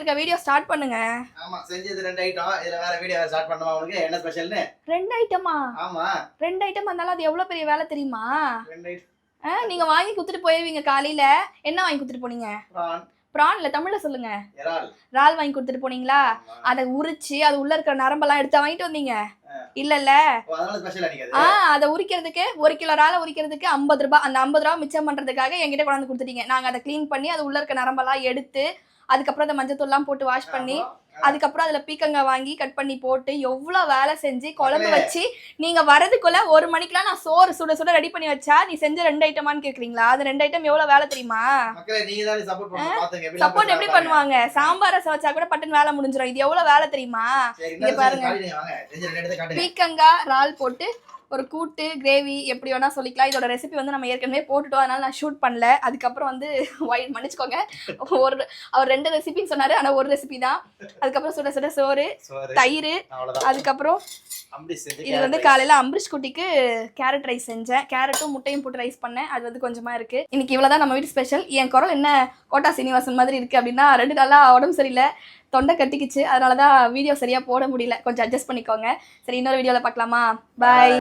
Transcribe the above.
பண்ணிட்டு இருக்க video start பண்ணுங்க. ஆமா செஞ்சது ரெண்டு ஐட்டம் இதுல வேற வீடியோ ஸ்டார்ட் பண்ணுமா உனக்கு? என்ன ஸ்பெஷல்னு ரெண்டு ஐட்டமா ஆமா. ரெண்டு ஐட்டம் வந்தாலும் அது எவ்வளவு பெரிய வேலை தெரியுமா? ரெண்டு நீங்க வாங்கி குடுத்துட்டு போயிருவீங்க காலையில. என்ன வாங்கி கொடுத்துட்டு போனீங்க? ப்ரான். ப்ரான்ல தமிழ்ல சொல்லுங்க. இறால். வாங்கி கொடுத்துட்டு போனீங்களா. அதை உரிச்சு அது உள்ள இருக்கிற நரம்பெல்லாம் எடுத்து வாங்கிட்டு வந்தீங்க? இல்லல்ல ஓ, அதனால ஸ்பெஷல் அடிக்காது ஆ அதை உரிக்கிறதுக்கு ஒரு கிலோ இறால உரிக்கிறதுக்கு ஐம்பது ரூபாய் அந்த ஐம்பது ரூபா மிச்சம் பண்றதுக்காக என்கிட்ட கொண்டாந்து கொடுத்துட்டீங்க. நாங்க அதை க்ளீன் பண்ணி அது உள்ள இருக்க நரம்பெல்லாம் எடுத்து அதுக்கப்புறம் அந்த மஞ்சத்தூள்லாம் போட்டு வாஷ் பண்ணி அதுக்கப்புறம் அதுல பீக்கங்காய் வாங்கி கட் பண்ணி போட்டு எவ்வளவு வேலை செஞ்சு குழம்பு. வச்சு நீங்க வரதுக்குள்ள ஒரு மணிக்கெல்லாம் நான் சோறு சுட சுட ரெடி பண்ணி வச்சா நீ செஞ்ச ரெண்டு ஐட்டமான்னு கேக்குறீங்களா? அது ரெண்டு ஐட்டம் எவ்வளவு வேலை தெரியுமா? சப்போர்ட் எப்படி பண்ணுவாங்க? சாம்பார் ரசம் வச்சா கூட பட்டுன்னு வேலை முடிஞ்சிடும் இது எவ்வளவு வேலை தெரியுமா? இங்க பாருங்க. பீக்கங்காய் இறால் போட்டு ஒரு கூட்டு கிரேவி எப்படி வேணா சொல்லிக்கலாம். இதோட ரெசிபி வந்து நம்ம ஏற்கனவே போட்டுட்டோம். அதனால நான் ஷூட் பண்ணல. அதுக்கப்புறம் வந்து ஒயிட் மன்னிச்சுக்கோங்க. ஒரு அவர் ரெண்டு ரெசிபின்னு சொன்னாரு. ஆனா ஒரு ரெசிபி தான். அதுக்கப்புறம் சுட சுட சோறு தயிர். அதுக்கப்புறம் இது வந்து காலையில அம்பரிஷ் குட்டிக்கு கேரட் ரைஸ் செஞ்சேன். கேரட்டும் முட்டையும் போட்டு ரைஸ் பண்ணேன். அது வந்து கொஞ்சமா இருக்கு. இன்னைக்கு இவ்வளவுதான் நம்ம வீட்டு ஸ்பெஷல் என் குரல் என்ன கோட்டா சீனிவாசன் மாதிரி இருக்கு அப்படின்னா ரெண்டு நாளா உடம்பு சரியில்லை. தொண்டை கட்டிக்கிச்சு. அதனால தான் வீடியோ சரியா போட முடியல. கொஞ்சம் அட்ஜஸ்ட் பண்ணிக்கோங்க. சரி இன்னொரு வீடியோல பார்க்கலாமா? பாய்